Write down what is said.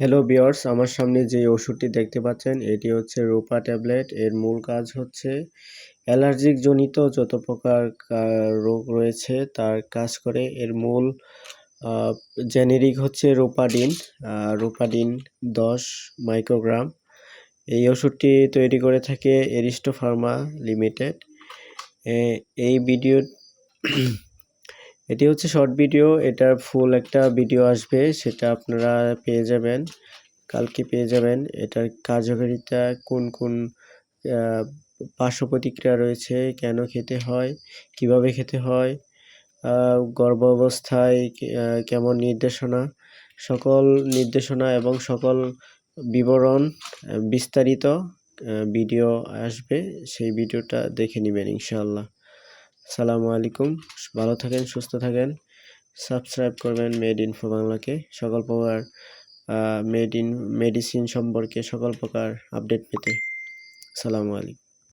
Hello বিয়ার্স আমার সামনে যে ওষুধটি দেখতে পাচ্ছেন, এটি হচ্ছে রূপা ট্যাবলেট। এর মূল কাজ হচ্ছে অ্যালার্জিক জনিত যত প্রকার রোগ রয়েছে তার কাজ করে। এর মূল জেনেরিক হচ্ছে রোপাডিন রোপাডিন দশ মাইক্রোগ্রাম এই ওষুধটি তৈরি করে থাকে এরিস্টো ফার্মা লিমিটেড এই ভিডিও এটি হচ্ছে শর্ট ভিডিও এটার ফুল একটা ভিডিও আসবে, সেটা আপনারা পেয়ে যাবেন। কালকে পেয়ে যাবেন, এটার কার্যকারিতা, কোন কোন পার্শ্ব প্রতিক্রিয়া রয়েছে, কেন খেতে হয়, কীভাবে খেতে হয় গর্ভ অবস্থায় কেমন নির্দেশনা, সকল নির্দেশনা এবং সকল বিবরণ বিস্তারিত ভিডিও আসবে, সেই ভিডিওটা দেখে নেবেন ইনশাআল্লাহ। সালামু আলাইকুম। ভালো থাকেন, সুস্থ থাকেন। সাবস্ক্রাইব করবেন মেড ইনফো বাংলাকে। সকল প্রকার মেড ইন, মেডিসিন সম্পর্কে সকল প্রকার আপডেট পেতে। সালামু আলাইকুম।